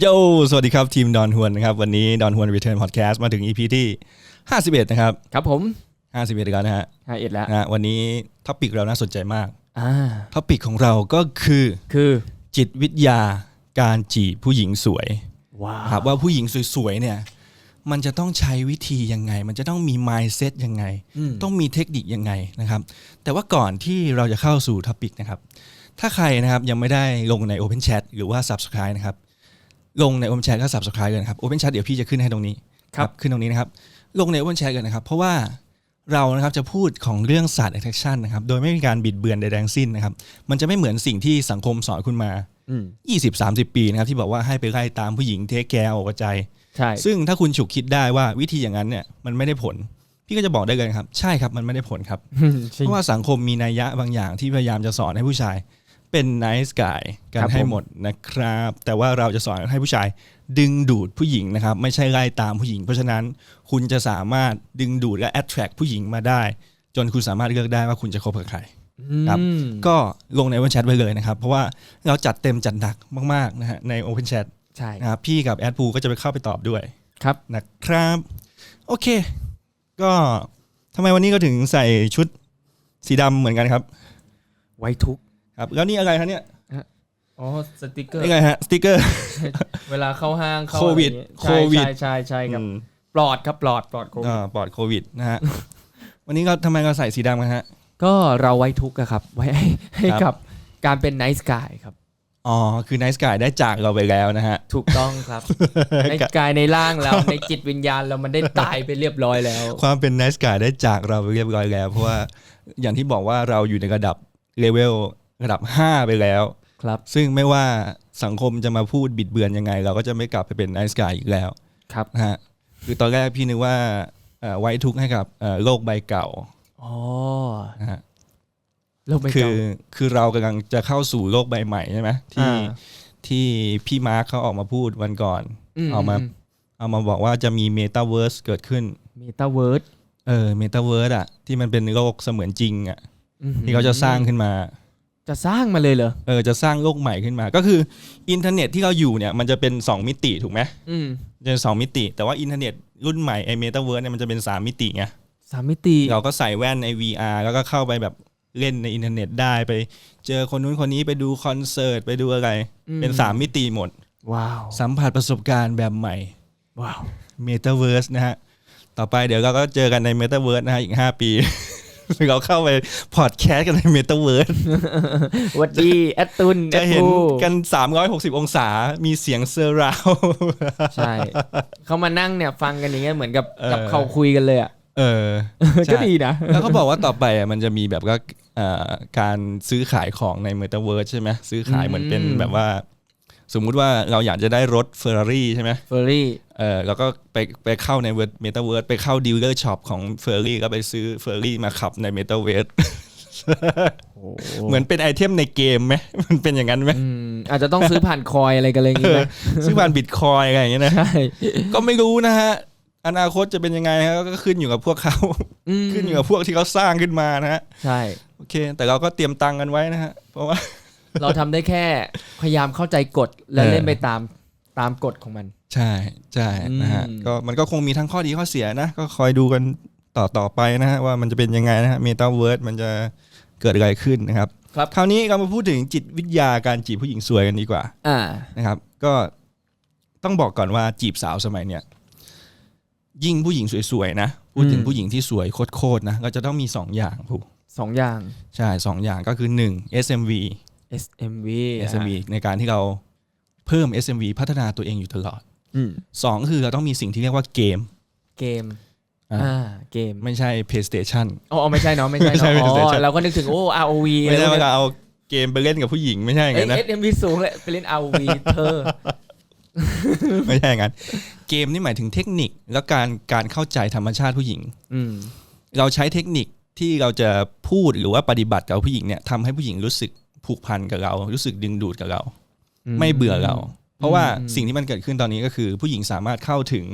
โยสวัสดีครับทีมดอนฮวนนะครับ วันนี้ดอนฮวนรีเทิร์นพอดแคสต์มาถึง EP ที่ 51 นะครับ ครับผม 51แล้วนะฮะห้าเอ็ดแล้วนะฮะวันนี้ท็อปิกเราน่าสนใจมากอ่าท็อปิกของเราก็คือคือจิตวิทยาการจีบผู้หญิงสวยว้าครับว่าผู้หญิงสวยๆเนี่ยมันจะต้องใช้วิธียังไง มันจะต้องมี mindset ยังไง ต้องมีเทคนิคยังไงนะครับ แต่ว่าก่อนที่เราจะเข้าสู่ท็อปิกนะครับ ถ้าใครนะครับยังไม่ได้ลงใน Open Chat หรือว่า Subscribe นะครับ ลงใน Open Chat ก็ Subscribe กันนะครับ Open Chat เดี๋ยวพี่จะขึ้นให้ตรงนี้ขึ้นตรงนี้นะครับ ลงใน Open Chat กันนะครับ เพราะว่าเรานะครับจะพูดของเรื่องศาสตร์ attraction นะครับ โดยไม่มีการบิดเบือนใดๆทั้งสิ้นนะครับ มันจะไม่เหมือนสิ่งที่สังคมสอนคุณมาอืม20-30 ปีนะครับที่บอกว่าให้ไปไล่ตามผู้หญิงเทคแคร์อกใจใช่ ซึ่งถ้าคุณฉุกคิดได้ว่าวิธีอย่างนั้นเนี่ยมันไม่ได้ผล พี่ก็จะบอกได้เลยครับ ใช่ครับมันไม่ได้ผลครับจริงเพราะว่าสังคมมีนัยยะบางอย่างที่พยายามจะสอนให้ผู้ชาย เป็น nice guy กันครับให้ผมหมดนะครับ แต่ว่าเราจะสอนให้ผู้ชายดึงดูดผู้หญิงนะครับ ไม่ใช่ไล่ตามผู้หญิง เพราะฉะนั้นคุณจะสามารถดึงดูดและ attract ผู้หญิงมาได้ จนคุณสามารถเลือกได้ว่าคุณจะคบกับใครครับอืมก็ลงใน Open Chat ไว้เลยนะครับ เพราะว่าเราจัดเต็มจัดหนักมากๆนะฮะใน Open Chat ใช่นะครับพี่กับแอดพูก็จะไปเข้าไปตอบด้วยครับนะครับ โอเค ก็ทำไมวันนี้ก็ถึงใส่ชุดสีดำเหมือนกันครับ ไว้ทุกข์ ครับแล้วนี่อะไรครับเนี่ยอ๋อสติกเกอร์นี่ไงฮะสติกเกอร์ เวลาเข้าห้างเข้าโควิดอะไรอย่างเงี้ยโควิดใช่ใช่ใช่ใช่ครับอืมปลอดครับปลอดปลอดโควิดอ่าปลอดโควิดนะฮะวันนี้ก็ทำไมเราใส่สีดำกันฮะ ก็เราไว้ทุกข์อะครับ ไว้ให้ให้ครับกับการเป็นไนท์กายครับอ๋อ คือ Nice Guy ได้จากเราไปแล้วนะฮะ ถูกต้องครับในกายในร่างเราในจิตวิญญาณเรามันได้ตายไปเรียบร้อยแล้ว ความเป็น Nice Guy ได้จากเราไปเรียบร้อยแล้ว เพราะว่าอย่างที่บอกว่าเราอยู่ในระดับเลเวล ระดับ 5 ไปแล้ว ครับ ซึ่งไม่ว่าสังคมจะมาพูดบิดเบือนยังไง เราก็จะไม่กลับไปเป็น Nice Guy อีกแล้วครับนะฮะคือตอนแรกพี่นึกว่าเอ่อไว้ทุกข์ให้กับเอ่อโลกใบเก่าอ๋อนะฮะเริ่มไปคืเก่า อคือเรากำลังจะเข้าสู่โลกใบใหม่ใช่ไหมที่อ่าที่พี่มาร์คเขาออกมาพูดวันก่อนมเอามาเอามาบอกว่าจะมีเมตาเวิร์สเกิดขึ้น เมตาเวิร์ดเออเมตาเวิร์สอะที่มันเป็นโลกเสมือนจริงอะที่เขาจะสร้างขึ้นมา จะสร้างมาเลยเหรอ เออจะสร้างโลกใหม่ขึ้นมา ก็คืออินเทอร์เน็ตที่เราอยู่เนี่ยมันจะเป็น 2 มิติถูกไหมอืมจะเป็นสองมิติ แต่ว่าอินเทอร์เน็ตรุ่นใหม่ไอเมตาเวิร์สเนี่ยมันจะเป็น 3 มิติไงสามมิติ เราก็ใส่แว่นใน VR แล้วก็เข้าไปแบบเล่นในอินเทอร์เน็ตได้ไป เจอคนนู้นคนนี้ไปดูคอนเสิร์ตไปดูอะไร อืม เป็น 3 มิติหมด ว้าว สัมผัสประสบการณ์แบบใหม่ว้าว Metaverse นะฮะ ต่อไปเดี๋ยวเราก็เจอกันใน Metaverse นะฮะอีก 5 ปี เราเข้าไปพอดแคสต์กันใน Metaverse สวัสดีแอดตุนแอจะดเห็นพูกัน 360 องศา มีเสียงเซอร์ราวใช่ เขามานั่งเนี่ยฟังกันอย่างเงี้ยเหมือนกับเออกับเขาคุยกันเลยอะเออใช่ก็ดีนะ แล้วเขาบอกว่าต่อไปอะมันจะมีแบบว่าเอ่อการซื้อขายของใน Metaverse ใช่ไหมซื้อขายเหมือนเป็นแบบว่า สมมุติว่าเราอยากจะได้รถ Ferrari ใช่ไหม เฟอร์รี่ เออแล้วก็ไปไปเข้าในเมตาเวิร์สไปเข้าดีลเลอร์ช็อปของเฟอร์รี่ก็ไปซื้อเฟอร์รี่มาขับในเมตาเวิร์สเหมือนเป็นไอเทมในเกมไหม มันเป็นอย่างนั้นไหมอืมอาจจะต้องซื้อผ่านคอยอะไรกันเลยอย่างงี้ไหมซื้อผ่านบิตคอยอะไรอย่างเงี้ยนะ ใช่ก็ไม่รู้นะฮะ อนาคตจะเป็นยังไงฮะก็ขึ้นอยู่กับพวกเขามขึ้นอยู่กับพวกที่เขาสร้างขึ้นมานะฮะ ใช่ โอเค แต่เราก็เตรียมตังค์กันไว้นะฮะ เพราะว่า เราทำได้แค่พยายามเข้าใจกฎและเออเล่นไปตามตามกฎของมัน ใช่ใช่นะฮะอืม ก็มันก็คงมีทั้งข้อดีข้อเสียนะ ก็คอยดูกันต่อต่อไปนะฮะว่ามันจะเป็นยังไงนะฮะเมตาเวิร์สมันจะเกิดอะไรขึ้นนะครับ ครับคราวนี้เรามาพูดถึงจิตวิทยาการจีบผู้หญิงสวยกันดีกว่าอ่า นะครับ ก็ต้องบอกก่อนว่าจีบสาวสมัยเนี้ยยิ่งผู้หญิงสวยๆนะพูดถึงอืม ผู้หญิงที่สวยโคตรๆนะก็จะต้องมีสองอย่างผู้สองอย่าง ใช่สองอย่างก็คือหนึ่ง SMV SMV SMV ในการที่เราเพิ่ม SMV พัฒนาตัวเองอยู่ตลอดอืมสองคือเราต้องมีสิ่งที่เรียกว่าเกม เกมอ่าอ่าเกมไม่ใช่ PlayStation อ๋อไม่ใช่เนาะไม่ใช่ไม่ใช่เนาะอ๋ PlayStation อเราก็นึกถึงโอ้ ROV ไม่ใช่อะไรว่าพวกเนี้ยเราเอาเกมไปเล่นกับผู้หญิงไม่ใช่อย่างเอ้นั้นนะย SMV สูงเลยไปเล่น ROV เธอไม่ใช่อย่างนั้น เกมนี่หมายถึงเทคนิคและการการเข้าใจธรรมชาติผู้หญิง อืมเราใช้เทคนิคที่เราจะพูดหรือว่าปฏิบัติกับผู้หญิงเนี่ยทำให้ผู้หญิงรู้สึก ผูกพันกับเรา รู้สึกดึงดูดกับเรา ไม่เบื่อเรา เพราะว่าอืมสิ่งที่มันเกิดขึ้นตอนนี้ก็คือ ผู้หญิงสามารถเข้าถึง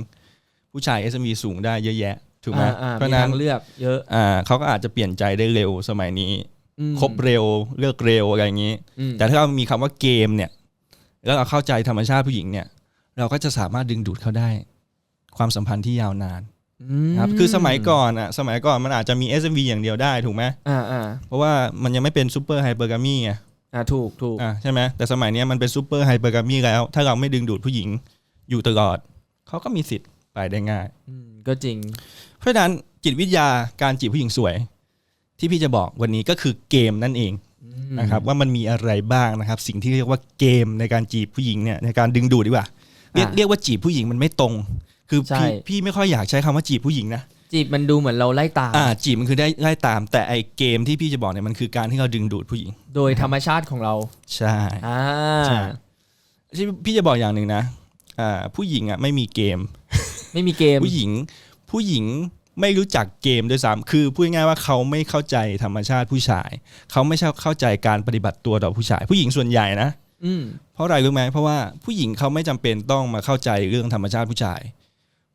ผู้ชาย SMV สูงได้เยอะแยะถูกไหมอ่าอ่าเพราะมีฉะนั้ทานงเลือกเยอะอ่าเขาก็อาจจะเปลี่ยนใจได้เร็วสมัยนี้อืมคบเร็วเลิกเร็วอะไรอย่างนี้อืมแต่ถ้าเรามีคำว่าเกมเนี่ย แล้วเราเข้าใจธรรมชาติผู้หญิงเนี่ย เราก็จะสามารถดึงดูดเขาได้ ความสัมพันธ์ที่ยาวนานอืม ครับคือสมัยก่อนอะสมัยก่อนมันอาจจะมี SMV อย่างเดียวได้ถูกไหมอ่าอ่าเพราะว่ามันยังไม่เป็นซูเปอร์ไฮเปอร์กามีไงอ่าถูกถูกอะใช่ไหมแต่สมัยเนี้ยมันเป็นซูเปอร์ไฮเปอร์กามีแล้ว ถ้าเราไม่ดึงดูดผู้หญิงอยู่ตลอดเขาก็มีสิทธิ์ไปได้ง่ายอืมก็จริง เพราะฉะนั้นจิตวิทยาการจีบผู้หญิงสวย ที่พี่จะบอกวันนี้ก็คือเกมนั่นเองนะครับว่ามันมีอะไรบ้างนะครับ สิ่งที่เรียกว่าเกมในการจีบผู้หญิงเนี่ยในการดึงดูดดีกว่าเรียกอะเรียกว่าจีบผู้หญิงมันไม่ตรง คือใช่พี่พี่ไม่ค่อยอยากใช้คำว่าจีบผู้หญิงนะจีบมันดูเหมือนเราไล่ตามอ่าจีบมันคือได้ไล่ตาม แต่ไอเกมที่พี่จะบอกเนี่ยมันคือการที่เราดึงดูดผู้หญิง โดยธรรมชาติของเรา ใช่อ่าใช่ที่พี่จะบอกอย่างหนึ่งนะอ่าผู้หญิงอะไม่มีเกม ไม่มีเกมผู้หญิง ผู้หญิงไม่รู้จักเกมด้วยซ้ำคือพูดง่ายๆว่าเขาไม่เข้าใจธรรมชาติผู้ชาย เขาไม่เข้าใจการปฏิบัติตัวต่อผู้ชาย ผู้หญิงส่วนใหญ่นะอืมเพราะอะไรรู้ไหมเพราะว่าผู้หญิงเขาไม่จำเป็นต้องมาเข้าใจเรื่องธรรมชาติผู้ชาย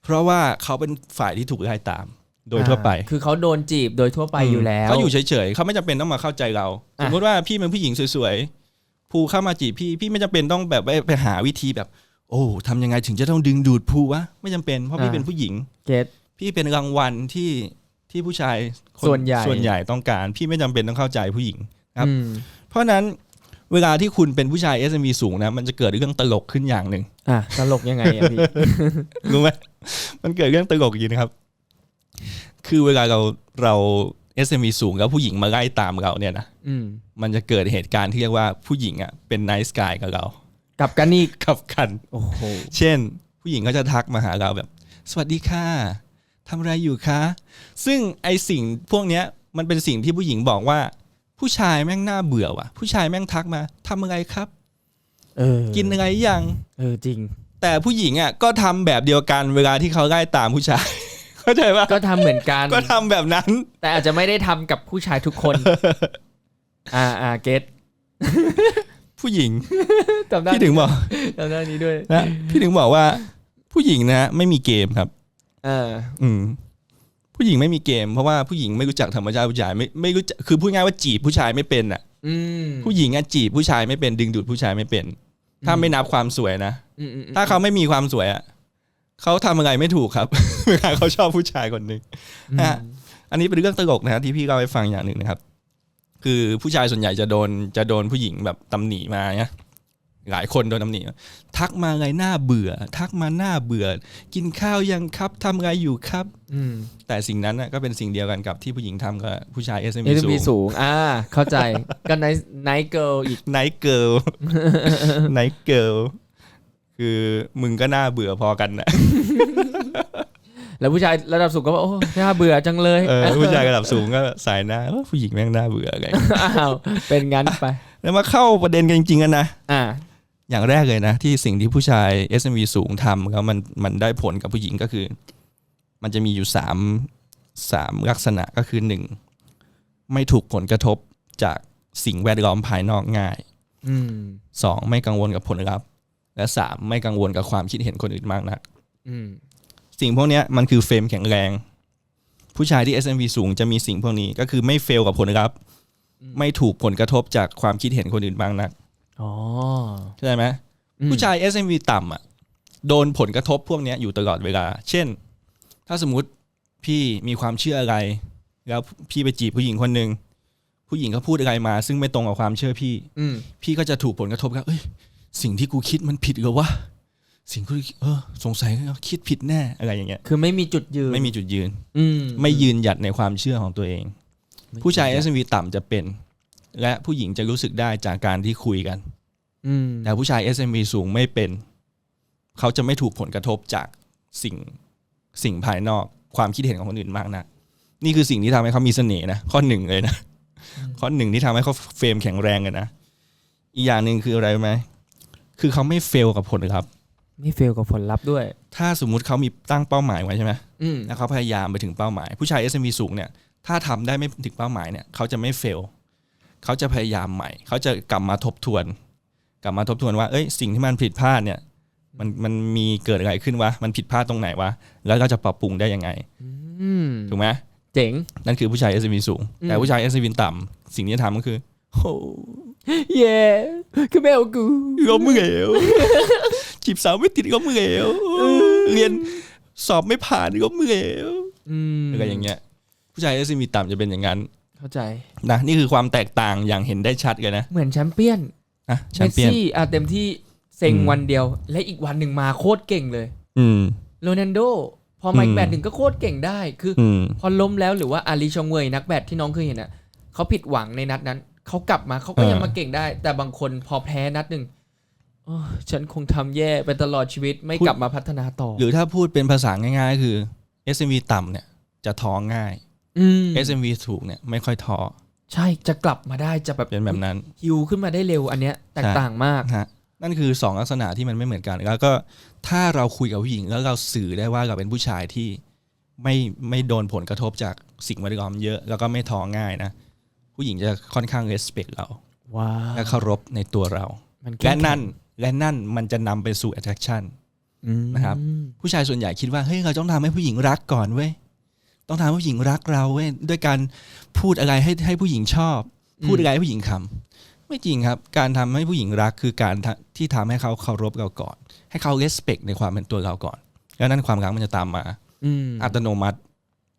เพราะว่าเขาเป็นฝ่ายที่ถูกไล่ตาม โดยทั่วไปอ่าคือเขาโดนจีบโดยทั่วไปอยู่แล้วเขาอยู่เฉยๆเขาไม่จำเป็นต้องมาเข้าใจเราอะสมมติว่าพี่เป็นผู้หญิงสวยๆภูเข้ามาจีบพี่พี่ไม่จำเป็นต้องแบบไปไปหาวิธีแบบ โอ้ทำยังไงถึงจะต้องดึงดูดภูวะไม่จำเป็นเพราะพี่เป็นผู้หญิงเกตพี่เป็นรางวัลที่ที่ผู้ชายคส่วนใหญ่ส่วนใหญ่ต้องการ พี่ไม่จำเป็นต้องเข้าใจผู้หญิงครับอืมเพราะฉะนั้น เวลาที่คุณเป็นผู้ชาย SMV สูงนะ มันจะเกิดเรื่องตลกขึ้นอย่างหนึ่งอะตลกยังไงอะพี่ รู้ไหมมันเกิดเรื่องตลกอย่างนี้นะครับ คือเวลาเราเรา SMV สูงแล้วผู้หญิงมาไล่ตามเราเนี่ยนะอืมมันจะเกิดเหตุการณ์ที่เรียกว่าผู้หญิงอะเป็น nice guy กับเรากลับกันอีกขับกัน โอ้โหเช่น ผู้หญิงก็จะทักมาหาเราแบบ สวัสดีค่ะทำอะไรอยู่คะ ซึ่งไอสิ่งพวกเนี้ยมันเป็นสิ่งที่ผู้หญิงบอกว่า ผู้ชายแม่งน่าเบื่อว่ะ ผู้ชายแม่งทักมาทำอะไรครับ เออกินอะไรยัง เออจริง แต่ผู้หญิงอะก็ทำแบบเดียวกันเวลาที่เขาไล่ตามผู้ชาย เข้าใจปะก็ทำเหมือนกัน ก็ทำแบบนั้น แต่อาจจะไม่ได้ทำกับผู้ชายทุกคน อ่าอ่าเกตผู้หญิงจำได้พี่ถึงบอกจำได้นี้ด้วยนะพี่ถึงบอกว่า ผู้หญิงนะไม่มีเกมครับ เออ อืม ผู้หญิงไม่มีเกมเพราะว่าผู้หญิงไม่รู้จักธรรมชาติผู้ชายไม่ไม่รู้จักคือพูดง่ายว่าจีบผู้ชายไม่เป็นอะอืมผู้หญิงอะจีบผู้ชายไม่เป็นดึงดูดผู้ชายไม่เป็น ถ้าไม่นับความสวยนะ อืมอืมอืมถ้าเขาไม่มีความสวยอะเขาทำอะไรไม่ถูกครับ เวลาเขาชอบผู้ชายคนหนึ่งอืมฮะ อันนี้เป็นเรื่องตลกนะฮะที่พี่เล่าให้ฟังอย่างหนึ่งนะครับ คือผู้ชายส่วนใหญ่จะโดนจะโดนผู้หญิงแบบตำหนิมาเนี่ย หลายคนโดนตำหนิทักมาอะไรหน้าเบื่อ ทักมาหน้าเบื่อ กินข้าวยังครับทำอะไรอยู่ครับอืมแต่สิ่งนั้นน่ะก็เป็นสิ่งเดียวกันกับที่ผู้หญิงทำกับผู้ชาย SM เอสูมีงสูง อ่า เข้าใจ ก็ไนไนเกิลอีกไนท์เกิลไนท์เกิลคือมึงก็น่าเบื่อพอกันนะแล้วผู้ชายระดับสูงก็บอกโอ้น่าเบื่อจังเลยเออผู้ชายระดับสูงก็สายหน้าเออผู้หญิงแม่งน่าเบื่อไงอ้าวเป็นงั้นไป แล้วมาเข้าประเด็นกันจริงๆกันนะอ่า อย่างแรกเลยนะ ที่สิ่งที่ผู้ชาย SMV สูงทำแล้วมันมันได้ผลกับผู้หญิงก็คือ มันจะมีอยู่สามสามลักษณะก็คือหนึ่งไม่ถูกผลกระทบจากสิ่งแวดล้อมภายนอกง่ายอืมสองไม่กังวลกับผลลัพธ์ และสามไม่กังวลกับความคิดเห็นคนอื่นมากนักอืมสิ่งพวกเนี้ยมันคือเฟรมแข็งแรง ผู้ชายที่ SMV สูงจะมีสิ่งพวกนี้ก็คือไม่เฟลกับผลลัพธ์ ไม่ถูกผลกระทบจากความคิดเห็นคนอื่นบ้างนัก อ๋อเข้าใจไหมอืมผู้ชาย SMV ต่ำอะโดนผลกระทบพวกเนี้ยอยู่ตลอดเวลา เช่น ถ้าสมมุติพี่มีความเชื่ออะไร แล้วพี่ไปจีบผู้หญิงคนหนึ่งผู้หญิงเขาพูดอะไรมา ซึ่งไม่ตรงกับความเชื่อพี่ อืมพี่ก็จะถูกผลกระทบครับเอ้ยสิ่งที่กูคิดมันผิดเหรอวะสิ่งที่เออ สงสัยคิดผิดแน่อะไรอย่างเงี้ย คือไม่มีจุดยืน ไม่มีจุดยืน อืมไม่ยืนหยัดในความเชื่อของตัวเองไม่ผู้ชายยืนหยัด SMV ต่ำจะเป็น และผู้หญิงจะรู้สึกได้จากการที่คุยกันอืมแต่ผู้ชาย SMV สูงไม่เป็น เขาจะไม่ถูกผลกระทบจากสิ่งสิ่งภายนอกความคิดเห็นของคนอื่นมากนะนี่คือสิ่งที่ทำให้เขามีเสน่ห์นะข้อหนึ่งเลยนะข้อหนึ่งที่ทำให้เขาเฟรมแข็งแรงกันนะอีกอย่างหนึ่งคืออะไรรู้ไหมคือเขาไม่เฟลกับผลครับไม่เฟลกับผลลัพธ์ด้วย ถ้าสมมุติเขามีตั้งเป้าหมายไว้ใช่ไหมอืมแล้วเขาพยายามไปถึงเป้าหมาย ผู้ชาย SMV สูงเนี่ย ถ้าทำได้ไม่ถึงเป้าหมายเนี่ยเขาจะไม่เฟล เขาจะพยายามใหม่ เขาจะกลับมาทบทวน กลับมาทบทวนว่าเอ้ยสิ่งที่มันผิดพลาดเนี่ยมันมันมีเกิดอะไรขึ้นวะมันผิดพลาดตรงไหนวะแล้วเราจะปรับปรุงได้ยังไงอืมถูกไหมเจ๋ง นั่นคือผู้ชาย SMV สูงอืมแต่ผู้ชาย SMV ต่ำสิ่งที่จะทำก็คือโอ้เย้คือแมวกูล้มเหลวจีบสาวไม่ติดก็เหมื่อยเรียนสอบไม่ผ่านก็เหมื่อยอืมอะไรอย่างเงี้ย ผู้ชาย SMV ต่ำจะเป็นอย่างนั้น เข้าใจนะนี่คือความแตกต่างอย่างเห็นได้ชัดเลยนะ เหมือนแชมเปี้ยนนะแชเมมสเปี้ยนซี่อะเต็มที่เซ็งอืมวันเดียว และอีกวันหนึ่งมาโคตรเก่งเลย อืมโรนัลโดพอมาอีอืกมแบตหนึ่งก็โคตรเก่งได้ คืออืมพอล้มแล้วหรือว่าอาลีชองเวยนักแบดที่น้องเคยเห็นอะเขาผิดหวังในนัดนั้นเขากลับมาเขาก็ยังมาเก่งได้ แต่บางคนพอแพ้นัดหนึ่งโอ้ยฉันคงทำแย่ไปตลอดชีวิตไม่กลับมาพัฒนาต่อ หรือถ้าพูดเป็นภาษาง่ายๆ ก็คือ SMV ต่ำเนี่ยจะท้อง่ายอืม SMV สูงเนี่ยไม่ค่อยท้อใช่จะกลับมาได้จะแบบเป็นแบบนั้นฮิวขึ้นมาได้เร็วอันเนี้ยแตกต่างมากนะฮะนั่นคือสองลักษณะที่มันไม่เหมือนกัน แล้วก็ถ้าเราคุยกับผู้หญิงแล้วเราสื่อได้ว่าเราเป็นผู้ชายที่ไม่ไม่โดนผลกระทบจากสิ่งแวดล้อมเยอะ แล้วก็ไม่ท้อง่ายนะ ผู้หญิงจะค่อนข้าง respect เราว้าและเคารพในตัวเรามันและนั่นและนั่นมันจะนำไปสู่ attraction อืมนะครับผู้ชายส่วนใหญ่คิดว่าเฮ้ยเราต้องทำให้ผู้หญิงรักก่อนเว้ย ต้องทำให้ผู้หญิงรักเราเว้ยด้วยการพูดอะไรให้ให้ผู้หญิงชอบ พูดอะไรให้ผู้หญิงคำไม่จริงครับ การทำให้ผู้หญิงรักคือการทะที่ทำให้เขาเคารพเราก่อน ให้เขา respect ในความเป็นตัวเราก่อน แล้วนั่นความรักมันจะตามมาอืมอัตโนมัติ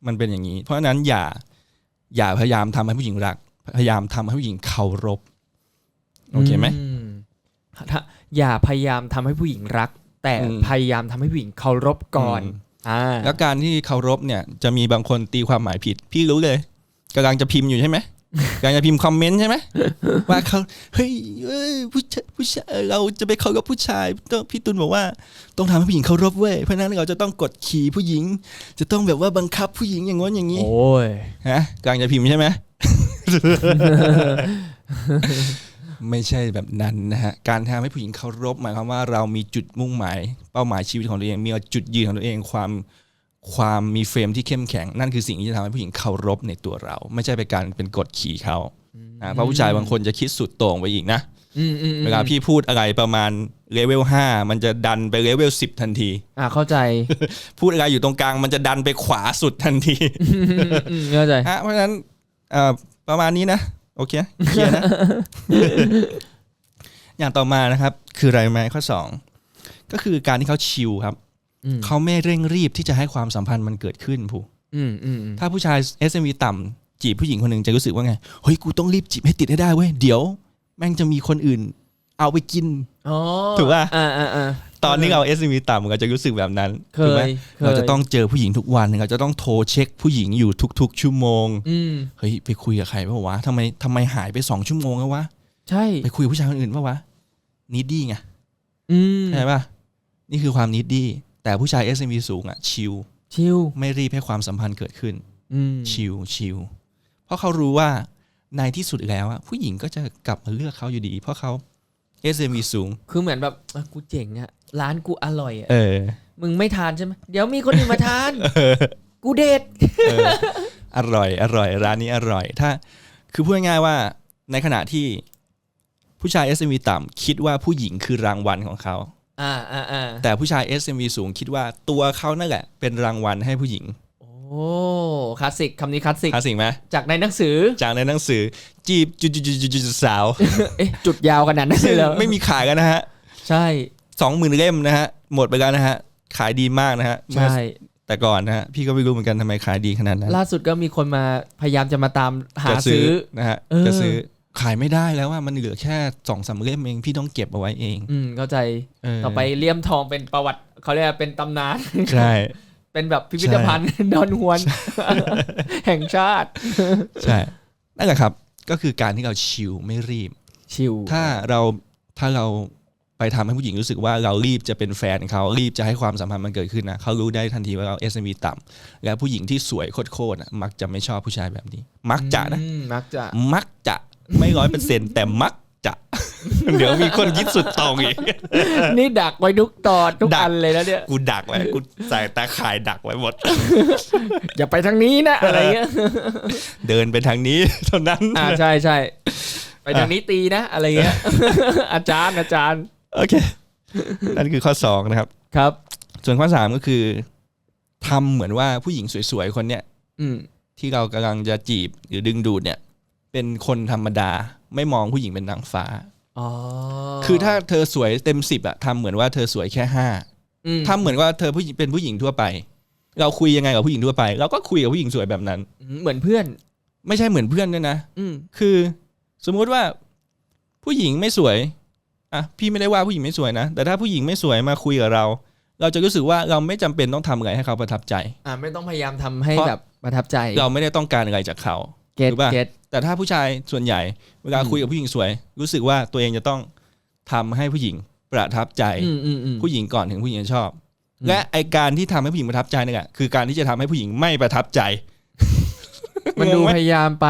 มันเป็นอย่างนี้ เพราะฉะนั้นอย่าอย่าพยายามทำให้ผู้หญิงรัก พยายามทำให้ผู้หญิงเคารพโอเคไหมมถ้าอย่าพยายามทำให้ผู้หญิงรัก แต่อืมพยายามทำให้ผู้หญิงเคารพก่อนอืมอ่า แล้วการที่เคารพเนี่ยจะมีบางคนตีความหมายผิด พี่รู้เลยกำลังจะพิมพ์อยู่ใช่ไหมกำลังจะพิมพ์คอมเมนต์ใช่ไหมว่าเขาเฮ้ยเอ้ยผู้ชายผู้ชายเราจะไปเคารพผู้ชายต้องพี่ตุลบอกว่าต้องทำให้ผู้หญิงเคารพเว้ยเพราะฉะนั้นเราจะต้องกดขี่ผู้หญิง จะต้องแบบว่าบังคับผู้หญิงอย่างง้นอย่างนี้โอ้ยฮะกำลังจะพิมพ์ใช่ไหม ไม่ใช่แบบนั้นนะฮะการทำให้ผู้หญิงเคารพหมายความว่าเรามีจุดมุ่งหมาย เป้าหมายชีวิตของตัวเอง มีจุดยืนของตัวเองความความมีเฟรมที่เข้มแข็ง นั่นคือสิ่งที่จะทำให้ผู้หญิงเคารพในตัวเรา ไม่ใช่เป็นการเป็นกดขี่เขานะเพราะผู้ชายบางคนจะคิดสุดโต่งไปอีกนะอืมอืมอืมเวลาพี่พูดอะไรประมาณเลเวลห้ามันจะดันไปเลเวลสิบทันที อ่าเข้าใจ พูดอะไรอยู่ตรงกลางมันจะดันไปขวาสุดทันทีอืมเข้าใจฮะเพราะฉะนั้นเอ่อประมาณนี้นะโอเคเคลียร์นะ อย่างต่อมานะครับ คืออะไรไหมข้อสองก็คือการที่เขาชิลครับอืมเขาไม่เร่งรีบที่จะให้ความสัมพันธ์มันเกิดขึ้นผู้อืมอืมอืมถ้าผู้ชาย SMV ต่ำจีบผู้หญิงคนหนึ่งจะรู้สึกว่าไงเฮ้ยกูต้องรีบจีบให้ติดให้ได้เว้ยเดี๋ยว แม่งจะมีคนอื่น เอาไปกินอ๋อถูกป่ะอ่าอ่าอ่า ตอนนี้เรา SMV ต่ำเราจะรู้สึกแบบนั้นเคถูกไหมยคย เราจะต้องเจอผู้หญิงทุกวันเราจะต้องโทรเช็คผู้หญิงอยู่ทุก ๆ ชั่วโมงอืมเฮ้ยไปคุยกับใครเปล่าวะทำไมทำไมหายไปสองชั่วโมงแล้ววะใช่ ไปคุยกับผู้ชายคนอื่นเปล่าวะนิดดี้ไงอืมใช่ป่ะนี่คือความนิดดี้แต่ผู้ชาย SMV สูงอะชิลชิลไม่รีบให้ความสัมพันธ์เกิดขึ้น อืมชิลชิลเพราะเขารู้ว่าในที่สุดแล้วอะผู้หญิงก็จะกลับมาเลือกเขาอยู่ดี เพราะเขา SMV สูง คือเหมือนแบบอะกูเจ๋งอะ ร้านกูอร่อยอะเออ มึงไม่ทานใช่ไหมเดี๋ยวมีคนอื่นมาทาน กูเด็ดเอออร่อย อร่อย ร้านนี้อร่อย ถ้า คือพูดง่ายๆว่าในขณะที่ผู้ชาย SMV ต่ำคิดว่าผู้หญิงคือรางวัลของเขา อ่าอ่าอ่าแต่ผู้ชาย SMV สูงคิดว่าตัวเขานั่นแหละ เป็นรางวัลให้ผู้หญิงโอ้คลาสสิกคำนี้คลาสสิกหาสิ่งไหมจากในหนังสือจากในหนังสือ จีบจุดจุดจุดจุดจุดสาวเอ๊ะจุดยาวขนาดนั้นเลยเหรอไม่มีขายกันนะฮะ ใช่ สองหมื่นเล่มนะฮะ หมดไปแล้วนะฮะ ขายดีมากนะฮะเมื่อใช่แต่ก่อนนะฮะ พี่ก็ไม่รู้เหมือนกันทำไมขายดีขนาดนั้น ล่าสุดก็มีคนมาพยายามจะมาตามหาจะซื้อนะฮะเออจะซื้อขายไม่ได้แล้วว่ามันเหลือแค่สองสามเล่มเองพี่ต้องเก็บเอาไว้เอง อืมเข้าใจเออต่อไปเลี่ยมทองเป็นประวัติเขาเรียกว่าเป็นตำนานใช่เป็นแบบพิพิธภัณฑ์ดอนฮวน แห่งชาติ ใช่นั่นแหละครับ ก็คือการที่เราชิลไม่รีบ ชิวถ้าเราถ้าเรา ไปทำให้ผู้หญิงรู้สึกว่าเรารีบจะเป็นแฟนเขารีบจะให้ความสัมพันธ์มันเกิดขึ้นนะเขารู้ได้ทันทีว่าเรา SMV ต่ำแล้วผู้หญิงที่สวยโคตรๆน่ะมักจะไม่ชอบผู้ชายแบบนี้ มักจะนะอืมมักจะมักจะไม่ร้อยเปอร์เซ็นต์แต่มักจะเดี๋ยวมีคนคิดสุดตรงอีก นี่ดักไว้ทุกตอนทุกดักอันเลยนะเนี่ย กูดักไว้ กูใส่ตาข่ายดักไว้หมด อย่าไปทางนี้นะอะไรเงี้ย เดินไปทางนี้เท่านั้น อ่าใช่ใช่ ไปทางนี้ตีนะ อะไรเงี้ย อาจารย์อาจารย์ โอเค นั่นคือข้อสองนะครับ ครับ ส่วนข้อสามก็คือทำเหมือนว่าผู้หญิงสวยๆ คนเนี้ยอืมที่เรากำลังจะจีบหรือดึงดูดเนี่ย เป็นคนธรรมดาไม่มองผู้หญิงเป็นนางฟ้า อ๋อคือถ้าเธอสวยเต็มสิบอะทำเหมือนว่าเธอสวยแค่ห้าอืมทำเหมือนว่าเธอผู้หญิงเป็นผู้หญิงทั่วไป เราคุยยังไงกับผู้หญิงทั่วไป เราก็คุยกับผู้หญิงสวยแบบนั้น เหมือนเพื่อน ไม่ใช่เหมือนเพื่อนด้วยนะ อืม คือสมมุติว่าผู้หญิงไม่สวย อะพี่ไม่ได้ว่าผู้หญิงไม่สวยนะ แต่ถ้าผู้หญิงไม่สวยมาคุยกับเรา เราจะรู้สึกว่าเราไม่จำเป็นต้องทำอะไรให้เขาประทับใจ อ่าไม่ต้องพยายามทำให้เพราะแบบประทับใจเราไม่ได้ต้องการอะไรจากเขา เก็ตรู้ป่ะเก็ต แต่ถ้าผู้ชายส่วนใหญ่เวลาอืม คุยกับผู้หญิงสวย รู้สึกว่าตัวเองจะต้องทำให้ผู้หญิงประทับใจ อืมอืมอืม ผู้หญิงก่อนถึงผู้หญิงจะชอบ อืม และไอการที่ทำให้ผู้หญิงประทับใจเนี่ยคือการที่จะทำให้ผู้หญิงไม่ประทับใจ มันดูงงไหพยายามไป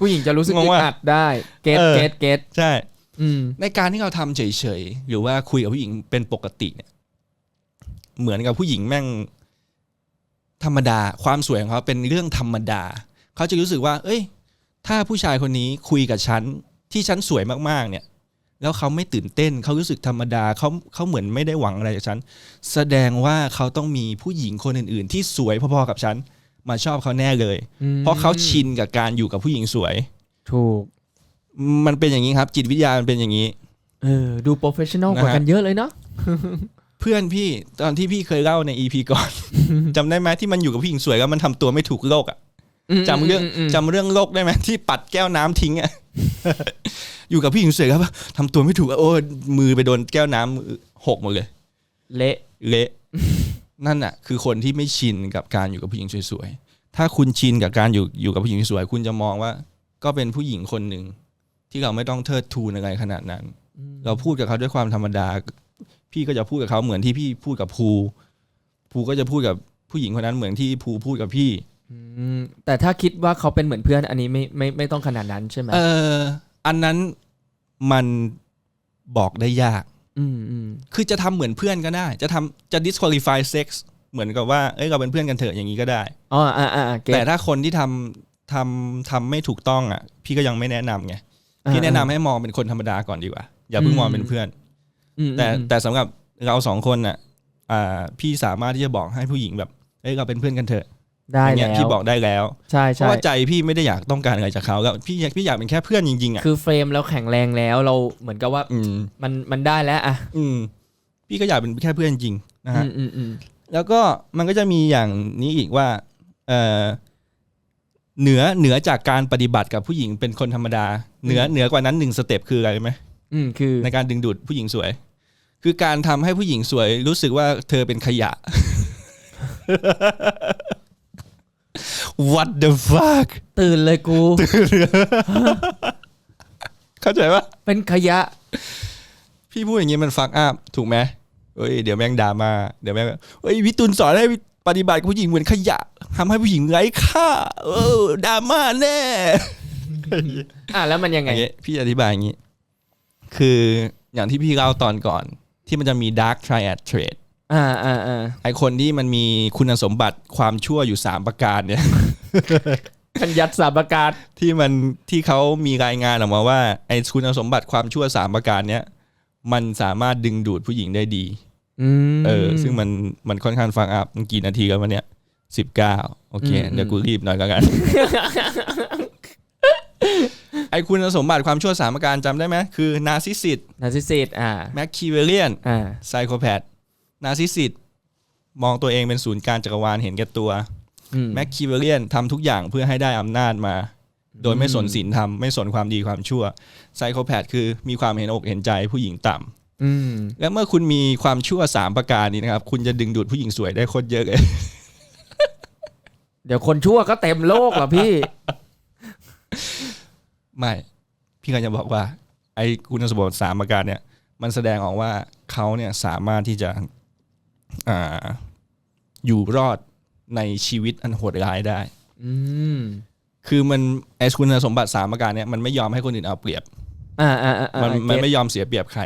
ผู้หญิงจะรู้สึกงงอึดว่าอัดได้ เก็ตเออ เก็ตเก็ตใช่อืม ในการที่เราทำเฉยๆหรือว่าคุยกับผู้หญิงเป็นปกติเนี่ย เหมือนกับผู้หญิงแม่ง ธรรมดา ความสวยของเขาเป็นเรื่องธรรมดา เขาจะรู้สึกว่า เอ้ย ถ้าผู้ชายคนนี้คุยกับฉันที่ฉันสวยมากๆ เนี่ย แล้วเขาไม่ตื่นเต้น เขารู้สึกธรรมดาเขาเขาเหมือนไม่ได้หวังอะไรจากฉัน แสดงว่าเขาต้องมีผู้หญิงคนอื่น ๆ ที่สวยพอๆกับฉันมาชอบเขาแน่เลยอืมเพราะเขาชินกับการอยู่กับผู้หญิงสวย ถูก มันเป็นอย่างนี้ครับ จิตวิทยามันเป็นอย่างนี้ เออ ดูโปรเฟชชั่นอลนะฮะกว่ากันเยอะเลยเนาะเพื่อนพี่ตอนที่พี่เคยเล่าในอีพีก่อนจำได้ไหมที่มันอยู่กับผู้หญิงสวยแล้วมันทำตัวไม่ถูกโลกอะจำเรื่องมมจำเรื่องโลกได้ไหมที่ปัดแก้วน้ำทิ้งอะอยู่กับผู้หญิงสวยแล้วทำตัวไม่ถูกอะโอ้ยมือไปโดนแก้วน้ำหกหมดเลย เละเละนั่นอะคือคนที่ไม่ชินกับการอยู่กับผู้หญิงสวยๆถ้าคุณชินกับการอยู่อยู่กับผู้หญิงสวย คุณจะมองว่า ก็เป็นผู้หญิงคนหนึ่ง ที่เราไม่ต้องเทิดทูนอะไรขนาดนั้น เราพูดกับเขาด้วยความธรรมดา พี่ก็จะพูดกับเขาเหมือนที่พี่พูดกับภูภูก็จะพูดกับผู้หญิงคนนั้นเหมือนที่ภูพูดกับพี่อืมแต่ถ้าคิดว่าเขาเป็นเหมือนเพื่อน อันนี้ไม่ไม่ไม่ต้องขนาดนั้นใช่ไหมเออ อันนั้นมันบอกได้ยาก อืมอืมคือจะทำเหมือนเพื่อนก็ได้ จะทำจะ disqualify sex เหมือนกับว่าเอ้ยเราเป็นเพื่อนกันเถอะอย่างนี้ก็ได้อ๋ออ่าอ่าเก็ตแต่ถ้าคนที่ทำทำทำไม่ถูกต้องอะ พี่ก็ยังไม่แนะนำไง พี่แนะนำให้มองเป็นคนธรรมดาก่อนดีกว่า อย่าเพิ่งมองเป็นเพื่อน อืมแต่อืมแต่สำหรับเราสองคนน่ะอ่าพี่สามารถที่จะบอกให้ผู้หญิงแบบเอ้ยเราเป็นเพื่อนกันเถอะได้อย่างเงี้แล้ยวพี่บอกได้แล้ว ใช่เพใช่ราะว่าใจพี่ไม่ได้อยากต้องการอะไรจากเขาแล้วพี่อยากพี่อยากเป็นแค่เพื่อนจริงๆอะคือเฟรมแล้วแข็งแรงแล้วเราเหมือนกับว่าอืม มันมันได้แล้วอะอืม พี่ก็อยากเป็นแค่เพื่อนจริงนะอืฮะมอืมอืมแล้วก็มันก็จะมีอย่างนี้อีกว่า เออ เหนือเหนือจากการปฏิบัติกับผู้หญิงเป็นคนธรรมดา เหนือเหนือกว่านั้นหนึ่งสเต็ปคืออะไรรู้ไหมอืมคือในการดึงดูดผู้หญิงสวย คือการทำให้ผู้หญิงสวย รู้สึกว่าเธอเป็นขยะ What the fuck ตื่นเลยกูเข้าใจปะเป็นขยะ พี่พูดอย่างนี้มันฟักอัพถูกไหมเอ้ยเดี๋ยวแม่งด่ามาเดี๋ยวแม่งเอ้ยวิตุลสอนให้ ปฏิบัติกับผู้หญิงเหมือนขยะทำให้ผู้หญิงไร้ค่า เออด่ามาแน่อะแล้วมันยังอไงย่างงี้พี่อธิบายอย่างนี้ คืออย่างที่พี่เล่าตอนก่อน ที่มันจะมี dark triad trait อ่าอ่าอ่าไอคนที่มันมีคุณสมบัติความชั่วอยู่ 3 ประการเนี่ย ขันยัดสามประกาศ ที่มันที่เขามีรายงานออกมาว่าไอคุณสมบัติความชั่ว 3 ประการเนี้ยมันสามารถดึงดูดผู้หญิงได้ดีอืม เออ ซึ่งมันมันค่อนข้างฟังอัพมันกี่นาทีแล้ววันเนี้ยสิบเก้าโอเคอืมเดี๋ยวกูรีบหน่อยแล้วกัน ไอคุณสมบัติความชั่วสามประการจำได้ไหมคือนาซิสิตนาซิซิตอ่าแมคคิเวเลียนอ่าไซโคแพดนาซิสิตมองตัวเองเป็นศูนย์กลารจักรวาลเห็นแก่ตัวอืมแมคคิเวเลียนทำทุกอย่างเพื่อให้ได้อำนาจมา โดยไม่สนศีลธรรมไม่สนความดีความชั่วไซโคแพดคือมีความเห็นอกเห็นใจผู้หญิงต่ำอืม และเมื่อคุณมีความชั่วสามประการนี้นะครับ คุณจะดึงดูดผู้หญิงสวยได้โคตรเยอะเลย เดี๋ยวคนชั่วก็เต็มโลกเหรอพี่ ไม่ พี่ก็จะบอกว่า ไอ้คุณสมบัติสามประการเนี่ย มันแสดงออกว่าเขาเนี่ยสามารถที่จะอ่าอยู่รอดในชีวิตอันโหดร้ายได้ อืมคือมันไอ้คุณสมบัติสามประการเนี่ยมันไม่ยอมให้คนอื่นเอาเปรียบ อ่าอ่าอ่ามันอ่ามันเก็ตไม่ยอมเสียเปรียบใคร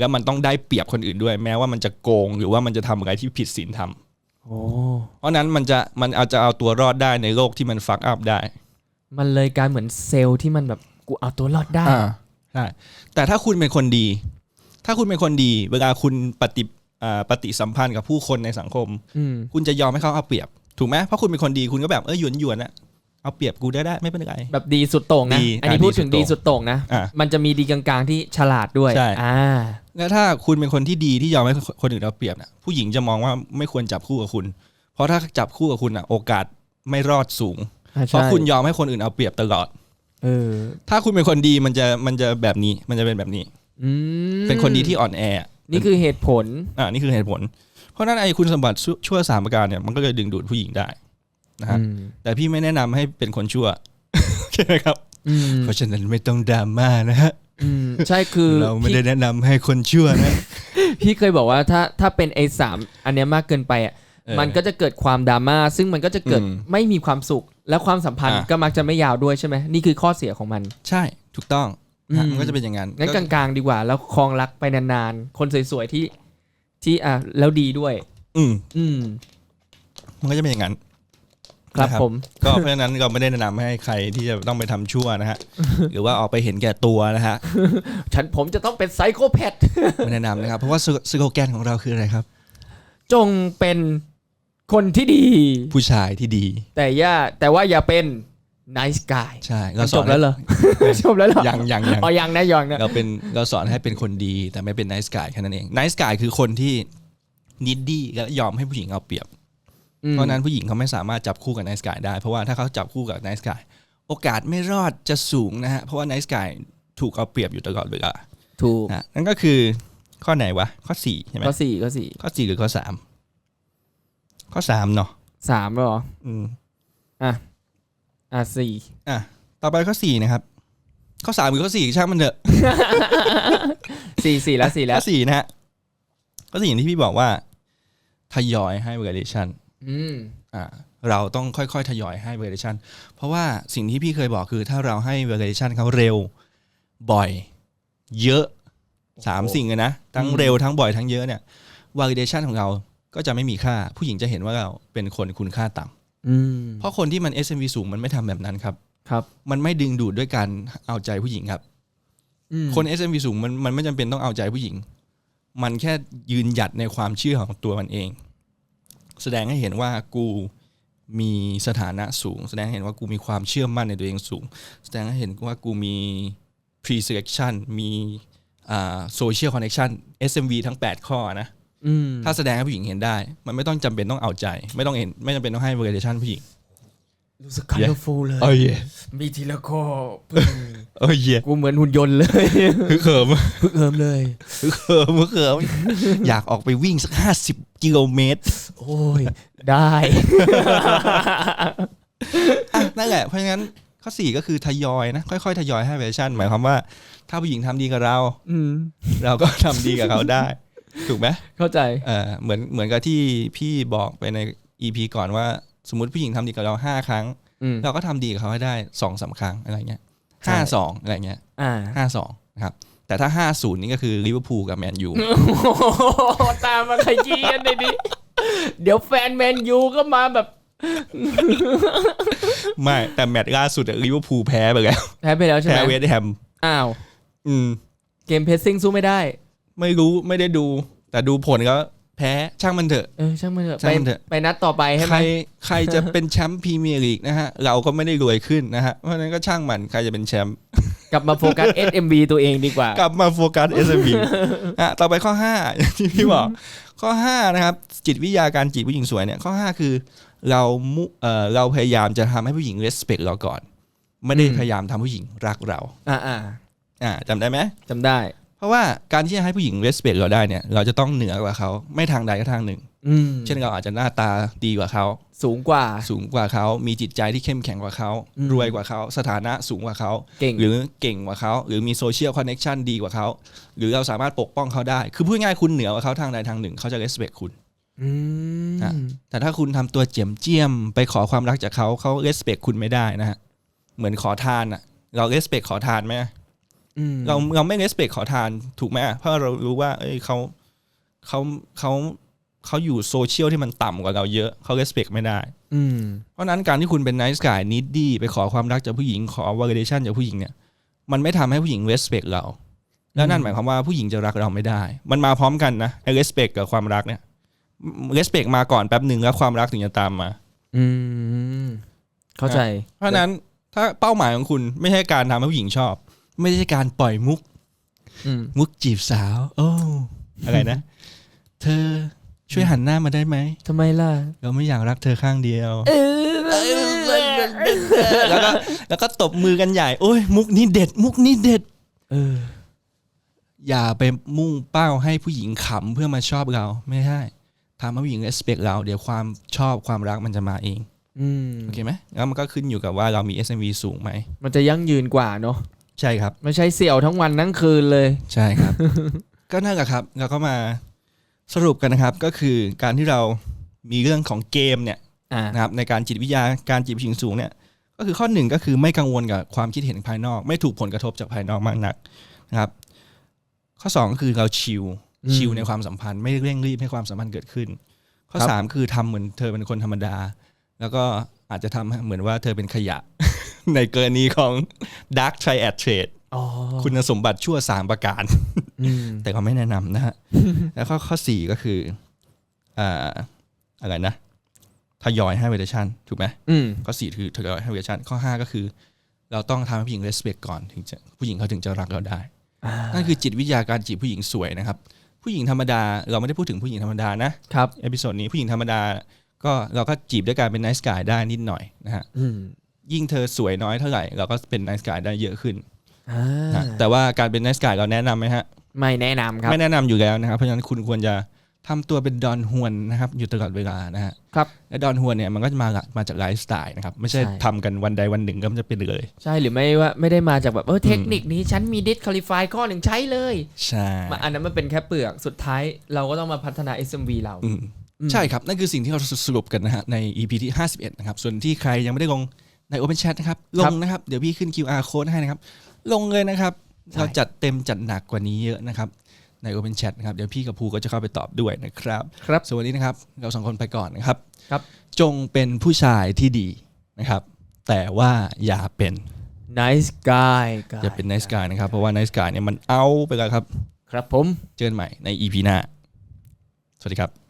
แล้วมันต้องได้เปรียบคนอื่นด้วย แม้ว่ามันจะโกงหรือว่ามันจะทำอะไรที่ผิดศีลธรรมโอ้เพราะนั้นมันจะมันอาจจะเอาตัวรอดได้ในโลกที่มันฟักอัพได้ มันเลยกลารเหมือนเซลล์ที่มันแบบกูเอาตัวรอดได้อ่าใช่แต่ถ้าคุณเป็นคนดี ถ้าคุณเป็นคนดี เวลาคุณปฏิอ่าปฏิสัมพันธ์กับผู้คนในสังคมอืมคุณจะยอมให้เขาเอาเปรียบ ถูกไหมเพราะคุณเป็นคนดีคุณก็แบบเออหยวนหยวนๆอะเอาเปรียบกูได้ได้ไม่เป็นไรแบบดีสุดโต่งนะดีอันนี้อะพูดถึงดีดีสุสุดดโต่โต่งงนะอะมันจะมีดีกลางๆที่ฉลาดด้วยใช่อ่า แล้วถ้าคุณเป็นคนที่ดีที่ยอมให้คนอื่นเอาเปรียบเนี่ยผู้หญิงจะมองว่าไม่ควรจับคู่กับคุณ เพราะถ้าจับคู่กับคุณอะ โอกาสไม่รอดสูง เพราะคุณยอมให้คนอื่นเอาเปรียบตลอด เออ ถ้าคุณเป็นคนดีมันจะมันจะแบบนี้มันจะเป็นแบบนี้อืมเป็นคนดีที่อ่อนแอ นี่คือเหตุผล อ่า นี่คือเหตุผล เพราะฉะนั้นไอ้คุณสมบัติชั่วชั่วสามประการเนี่ยมันก็เลยดึงดูดผู้หญิงได้นะฮะอืมแต่พี่ไม่แนะนำให้เป็นคนชั่วโอเคไหมครับอืมเพราะฉะนั้นไม่ต้องดราม่านะฮะ อืมใช่คือเราไม่พี่ได้แนะนำให้คนชั่วนะพี่เคยบอกว่าถ้าถ้าเป็นไอ้สามอันเนี้ยมากเกินไปอะเออมันก็จะเกิดความดราม่าซึ่งมันก็จะเกิดอืมไม่มีความสุข และความสัมพันธ์อะ ก็มักจะไม่ยาวด้วยใช่ไหมนี่คือข้อเสียของมัน ใช่ถูกต้องนะฮะอืม มันก็จะเป็นอย่างนั้นงั้นกก็ลางๆดีกว่า แล้วคลองรักไปนานๆ คนสวยๆที่ที่อะแล้วดีด้วย อืมอืม มันก็จะเป็นอย่างนั้น ครับนะครับผม ก็เพราะฉะนั้นก็ไม่ได้แนะนำให้ใครที่จะต้องไปทำชั่วนะฮะ หรือว่าออกไปเห็นแก่ตัวนะฮะ ฉันผมจะต้องเป็นไซโคแพทไม่แนะนำนะครับ เพราะว่าสโลแกนของเราคืออะไรครับ จงเป็นคนที่ดี ผู้ชายที่ดี แต่อย่าแต่ว่าอย่าเป็น nice guy ใช่มันสจอนบแล้วเหรอจบแล้วเหรอยังยังยังอ๋อยังนะยังนะเราเป็นเราสอนให้เป็นคนดีแต่ไม่เป็น nice guy แค่นั้นเอง nice guy คือคนที่นิดดี้และยอมให้ผู้หญิงเอาเปรียบอืม เพราะฉะนั้นผู้หญิงเขาไม่สามารถจับคู่กับ nice guy ได้ เพราะว่าถ้าเขาจับคู่กับ nice guy โอกาสไม่รอดจะสูงนะฮะ เพราะว่า nice guy ถูกเอาเปรียบอยู่ตลอดเวลาถูกนะนั่นก็คือข้อไหนวะ ข้อสี่ใช่ไหมข้อสี่ข้อสี่ข้อสี่หรือข้อสามข้อสามเนาะสามแล้วเหรอ อืมอะสี่อะต่อไปข้อสี่นะครับ ข้อสามหรือข้อสี่ช่างมันเถอะสี่สี่แล้วสี่แล้วข้อสี่นะฮะข้อสี่อย่างที่พี่บอกว่าทยอยให้ validation อืมอ่า เราต้องค่อยๆ ทยอยให้ validation เพราะว่าสิ่งที่พี่เคยบอกคือ ถ้าเราให้ validation เขาเร็วบ่อย เยอะสามสิ่งเลยนะ ทั้งเร็วทั้งบ่อยทั้งเยอะเนี่ย validation ของเราก็จะไม่มีค่า ผู้หญิงจะเห็นว่าเราเป็นคนคุณค่าต่ำอืมเพราะคนที่มัน SMV สูงมันไม่ทำแบบนั้นครับ ครับ มันไม่ดึงดูดด้วยการเอาใจผู้หญิงครับอืมคน SMV สูงมันมันไม่จำเป็นต้องเอาใจผู้หญิง มันแค่ยืนหยัดในความเชื่อของตัวมันเอง แสดงให้เห็นว่ากูมีสถานะสูง แสดงให้เห็นว่ากูมีความเชื่อมั่นในตัวเองสูง แสดงให้เห็นว่ากูมี pre-selection มีอ่า social connection SMV ทั้ง 8 ข้อนะอืมถ้าแสดงให้ผู้หญิงเห็นได้ มันไม่ต้องจำเป็นต้องเอาใจ ไม่ต้องเห็น ไม่จำเป็นต้องให้ validation ผู้หญิงรู้สึก colorful เลยเอ้ยมีทีละข้อเอ้ยเหี้ยกูเหมือนหุ่นยนต์เลยฮึกเหิมพึกเอิมเลย ฮึกเหิมฮึกเหิมอยากออกไปวิ่งสักห้าสิบกิโลเมตรโอ้ย ได้ อะนั่นแหละเพราะงั้นข้อสี่ก็คือทยอยนะ ค่อยๆ ทยอยให้เวอร์ชันหมายความว่า ถ้าผู้หญิงทำดีกับเรา อืม เราก็ทำดีกับเขาได้ ถูกไหมเข้าใจ เออเหมือนเหมือนกับที่พี่บอกไปใน EP ก่อนว่า สมมติผู้หญิงทำดีกับเราห้าครั้ง อืม เราก็ทำดีกับเขาให้ได้สองสามครั้งอะไรเงี้ยใช่ ห้าสองอะไรเงี้ยอ่าห้าสองนะครับแต่ถ้าห้าศูนย์นี่ก็คือลิเวอร์พูลกับแมนยูโอ้โหตามมาขยี้กันในนี้เดี๋ยวแฟนแมนยูก็มาแบบ ไม่แต่แมตช์ล่าสุดลิเวอร์พูลแพ้ไปแล้วแพ้ไปแล้วใช่ไหแพ้มเวสต์แฮมอ้าว อืม เกมเพสซิ่งสู้ไม่ได้ ไม่รู้ไม่ได้ดู แต่ดูผลก็ แพ้ช่างมันเถอะ เออช่างมันเถอะช่าไปงมันเถอะ ไปนัดต่อไปให้ไหใคมรใครจะเป็นแชมป์พรีเมียร์ลีกนะฮะ เราก็ไม่ได้รวยขึ้นนะฮะ เพราะฉะนั้นก็ช่างมันใครจะเป็นแชมป์กลับมาโฟกัส SMB ตัวเองดีกว่า กลับมาโฟกัส s อ b อะต่อไปข้อ5อย่างที่พี่บอก ข้อ5นะครับจิตวิทยาการจีบผู้หญิงสวยเนี่ยข้อ 5 คือเรามุเอ่อเราพยายามจะทำให้ผู้หญิง respect เราก่อน ไม่ได้อืม พยายามทำผู้หญิงรักเรา อ่าอ่าอ่าจำได้ไหม จำได้ เพราะว่าการที่จะให้ผู้หญิง respect เราได้เนี่ย เราจะต้องเหนือกว่าเขาไม่ทางใดก็ทางหนึ่งอืมเช่นเราอาจจะหน้าตาดีกว่าเขา สูงกว่าสูงกว่าเขา มีจิตใจที่เข้มแข็งกว่าเขาอืมรวยกว่าเขา สถานะสูงกว่าเขาเก่งหรือเก่งกว่าเขา หรือมีโซเชียลคอนเน็ชันดีกว่าเขา หรือเราสามารถปกป้องเขาได้ คือพูดง่ายๆคุณเหนือกว่าเขาทางใดทางหนึ่ง เขาจะ respect คุณอืมอะแต่ถ้าคุณทำตัวเจียมเจียมไปขอความรักจากเขาเขา respect คุณไม่ได้นะฮะเหมือนขอทานอะเรา respect ขอทานไหมอืม เราเราไม่ respect ขอทานถูกไหมเพราะเรารู้ว่า เอ้ยเขาเขาเขาเขาอยู่โซเชียลที่มันต่ำกว่าเราเยอะเขา respect ไม่ได้ อืมเพราะฉะนั้นการที่คุณเป็น nice guy needy ไปขอความรักจากผู้หญิงขอ validation จากผู้หญิงเนี่ย มันไม่ทำให้ผู้หญิง respect เรา แล้วนั่นหมายความว่าผู้หญิงจะรักเราไม่ได้ มันมาพร้อมกันนะไอ้ respect กับความรักเนี่ย respect มาก่อนแป๊บหนึ่งแล้วความรักถึงจะตามมา อืมเข้าใจ เพราะฉะนั้นถ้าเป้าหมายของคุณไม่ใช่การทำให้ผู้หญิงชอบ ไม่ใช่การปล่อยมุก อืมมุกจีบสาว โอ้ อะไรนะ เธอช่วยหันหน้ามาได้ไหม ทำไมล่ะ เราไม่อยากรักเธอข้างเดียวเออแล้วก็แล้วก็ตบมือกันใหญ่ โอ้ย มุกนี้เด็ด มุกนี้เด็ด เออ อย่าไปมุ่งเป้าให้ผู้หญิงขำเพื่อมาชอบเรา ไม่ใช่ทำให้ผู้หญิง respect เรา เดี๋ยวความชอบความรักมันจะมาเอง อืม โอเคไหมแล้วมันก็ขึ้นอยู่กับว่าเรามี SMV สูงไหม มันจะยั่งยืนกว่าเนาะ ใช่ครับ ไม่ใช่เสี่ยวทั้งวันทั้งคืนเลย ใช่ครับ ก็นั่นแหละครับเราก็มาสรุปกันนะครับ ก็คือการที่เรามีเรื่องของเกมเนี่ยอ่านะครับในการจิตวิทยาการจีบผู้หญิงสูงเนี่ยก็คือข้อหนึ่งก็คือไม่กังวลกับความคิดเห็นภายนอก ไม่ถูกผลกระทบจากภายนอกมากนักนะครับ ข้อสองก็คือเราชิลอืมชิลในความสัมพันธ์ไม่เร่งรีบให้ความสัมพันธ์เกิดขึ้น ข้อครับสามคือทำเหมือนเธอเป็นคนธรรมดา แล้วก็อาจจะทำให้เหมือนว่าเธอเป็นขยะ ในกรณีของ Dark Triad Trade อ๋อคุณสมบัติชั่วสามประการอืมแต่ก็ไม่แนะนำนะฮะ แล้วข้อข้อสี่ก็คืออ่าอะไรนะ ทยอยให้เวอร์ชันถูกไหมอืมข้อสี่คือทยอยให้เวอร์ชันข้อห้าก็คือ เราต้องทำให้ผู้หญิง respect ก่อนถึงจะผู้หญิงเขาถึงจะรักเราได้อ่านั่นคือจิตวิทยาการจีบผู้หญิงสวยนะครับ ผู้หญิงธรรมดา เราไม่ได้พูดถึงผู้หญิงธรรมดานะครับเอพิโซดนี้ผู้หญิงธรรมดาก็เราก็จีบด้วยการเป็น nice guy ได้นิดหน่อยนะฮะอืม ยิ่งเธอสวยน้อยเท่าไหร่เราก็เป็น nice guy ได้เยอะขึ้นอ่านะแต่ว่าการเป็น nice guy เราแนะนำไหมฮะ ไม่แนะนำครับ ไม่แนะนำอยู่แล้วนะครับ เพราะฉะนั้นคุณควรจะทำตัวเป็นดอนฮวนนะครับ อยู่ตลอดเวลานะฮะครับ และดอนฮวนเนี่ยมันก็จะมาละมาจากไลฟ์สไตล์นะครับ ไม่ใช่ใช่ ทำกันวันใดวันหนึ่งก็มันจะเป็นเลย ใช่หรือไม่ว่าไม่ได้มาจากแบบเออเทคนิคนี้ฉันมีดิสค u a l i f y ข้อหนึ่งใช้เลยใช่ มาอันนั้นมันเป็นแค่เปลือกสุดท้ายเราก็ต้องมาพัฒนา SMV เรา อืมอืมใช่ครับ นั่นคือสิ่งที่เราสรุปกันนะฮะใน EP ที่ 51 นะครับ ส่วนที่ใครยังไม่ได้ลง ใน Open Chat นะครับ ลงนะครับ เดี๋ยวพี่ขึ้น QR code ให้นะครับ ลงเลยนะครับใช่เราจัดเต็มจัดหนักกว่านี้เยอะนะครับ ใน Open Chat นะครับ เดี๋ยวพี่กับภูก็จะเข้าไปตอบด้วยนะครับครับส่วนวันนี้นะครับ เราสองคนไปก่อนนะครับ ครับ จงเป็นผู้ชายที่ดีนะครับ แต่ว่าอย่าเป็น nice guy อย่าเป็น nice guy นะครับ เพราะว่า nice guy เนี่ยมันเอาไปแล้วครับ ครับผม เจอกันใหม่ใน EP หน้า สวัสดีครับ